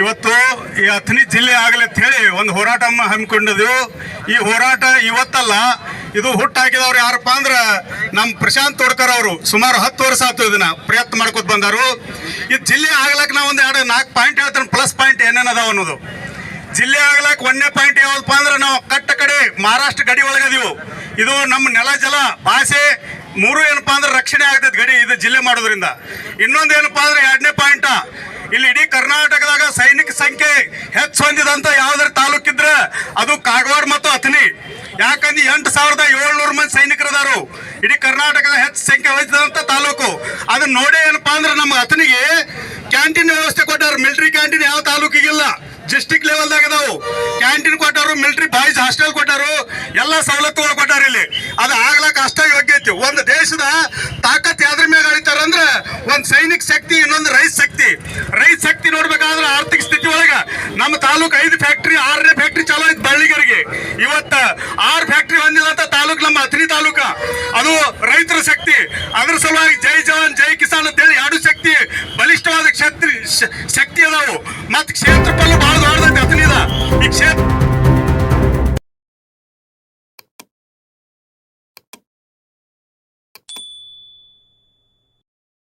ಇವತ್ತು ಈ ಅಥಣಿ ಜಿಲ್ಲೆ ಆಗಲಿ ಅಂತ ಹೇಳಿ ಒಂದು ಹೋರಾಟ ಹಮ್ಮಿಕೊಂಡಿದ್ವು. ಈ ಹೋರಾಟ ಇವತ್ತಲ್ಲ, ಇದು ಹುಟ್ಟಾಕಿದವ್ರು ಯಾರಪ್ಪ ಅಂದ್ರೆ ನಮ್ಮ ಪ್ರಶಾಂತ್ ತೋಡ್ಕರ್ ಅವರು. ಸುಮಾರು ಹತ್ತು ವರ್ಷ ಆಯ್ತು ಇದನ್ನ ಪ್ರಯತ್ನ ಮಾಡ್ಕೊತ ಬಂದರು ಈ ಜಿಲ್ಲೆ ಆಗ್ಲಕ್ಕೆ ನಾವು ಒಂದು ಎರಡು ನಾಲ್ಕು ಪಾಯಿಂಟ್ ಹೇಳ್ತೇನೆ ಪ್ಲಸ್ ಪಾಯಿಂಟ್ ಏನೇನು ಅನ್ನೋದು. ಜಿಲ್ಲೆ ಆಗ್ಲಕ್ ಒಂದನೇ ಪಾಯಿಂಟ್ ಯಾವ್ದಪ್ಪ ಅಂದ್ರೆ ನಾವು ಕಟ್ಟ ಕಡೆ ಮಹಾರಾಷ್ಟ್ರ ಗಡಿ ಒಳಗದೀವು ಇದು ನಮ್ಮ ನೆಲ ಜಲ ಭಾಷೆ. ಮೂರು ಏನಪ್ಪಾ ಅಂದ್ರೆ ರಕ್ಷಣೆ ಆಗ್ತೈತೆ ಗಡಿ ಇದು ಜಿಲ್ಲೆ ಮಾಡೋದ್ರಿಂದ. ಇನ್ನೊಂದು ಏನಪ್ಪಾ ಅಂದ್ರೆ ಎರಡನೇ ಪಾಯಿಂಟ್ ಇಲ್ಲಿ ಇಡೀ ಕರ್ನಾಟಕದಾಗ ಸೈನಿಕ ಸಂಖ್ಯೆ ಹೊಂದಿದಂತ ಯಾವ್ದಾರ ತಾಲೂಕಿದ್ರೆ ಅದು ಕಾಗವಾಡ ಮತ್ತು ಅಥಣಿ. ಯಾಕಂದ್ರೆ ಎಂಟು ಸಾವಿರದ ಏಳ್ನೂರು ಮಂದಿ ಸೈನಿಕರದಾರು. ಇಡೀ ಕರ್ನಾಟಕದ ಹೆಚ್ಚು ಸಂಖ್ಯೆ ವಹಿಸಿದಂತ ತಾಲೂಕು. ಅದನ್ನ ನೋಡಿ ಏನಪ್ಪಾ ಅಂದ್ರೆ ನಮ್ಮ ಅಥನಿಗೆ ಕ್ಯಾಂಟೀನ್ ವ್ಯವಸ್ಥೆ ಕೊಟ್ಟಾರ. ಮಿಲಿಟರಿ ಕ್ಯಾಂಟೀನ್ ಯಾವ ತಾಲೂಕಿಗಿಲ್ಲ ಡಿಸ್ಟಿಕ್ ಲೆವೆಲ್ದಾಗ ಅದಾವು ಕ್ಯಾಂಟೀನ್ ಕೊಟ್ಟಾರು, ಮಿಲಿಟರಿ ಬಾಯ್ಸ್ ಹಾಸ್ಟೆಲ್ ಕೊಟ್ಟಾರು. ಎಲ್ಲ ಸವಲತ್ತುಗಳು ಕೊಟ್ಟಾರ ಇಲ್ಲಿ. ಅದು ಆಗ್ಲಕ್ಕ ಅಷ್ಟ ಯೋಗ್ಯ ಐತಿ. ಒಂದು ದೇಶದ ತಾಕತ್ ಯಾವ್ದ್ರ ಮ್ಯಾಗ ಅಳಿತಾರ ಅಂದ್ರೆ ಒಂದ್ ಸೈನಿಕ ಶಕ್ತಿ, ಇನ್ನೊಂದು ರೈಸ್ ಶಕ್ತಿ ರೈತ ಶಕ್ತಿ ನೋಡ್ಬೇಕಾದ್ರೆ ಆರ್ಥಿಕ ಸ್ಥಿತಿ ಒಳಗ ನಮ್ಮ ತಾಲೂಕು ಐದು ಫ್ಯಾಕ್ಟ್ರಿ ಆರನೇ ಫ್ಯಾಕ್ಟ್ರಿ ಚಾಲೂ ಆಯ್ತು ಬಳ್ಳಿಗರಿಗೆ. ಇವತ್ತ ಆರು ಫ್ಯಾಕ್ಟ್ರಿ ಅಂತ ತಾಲೂಕ್ ನಮ್ಮ ಅಥಣಿ ತಾಲೂಕ. ಅದು ರೈತರ ಶಕ್ತಿ. ಅದ್ರ ಸಲುವಾಗಿ ಜೈ ಜವಾನ್, ಜೈ ಕಿಸಾನ್ ಅಂತ ಹೇಳಿ ಎರಡು ಶಕ್ತಿ, ಬಲಿಷ್ಠವಾದ ಕ್ಷೇತ್ರ ಶಕ್ತಿ ಅದಾವು. ಮತ್ ಕ್ಷೇತ್ರ ಬಹಳ ಕ್ಷೇತ್ರ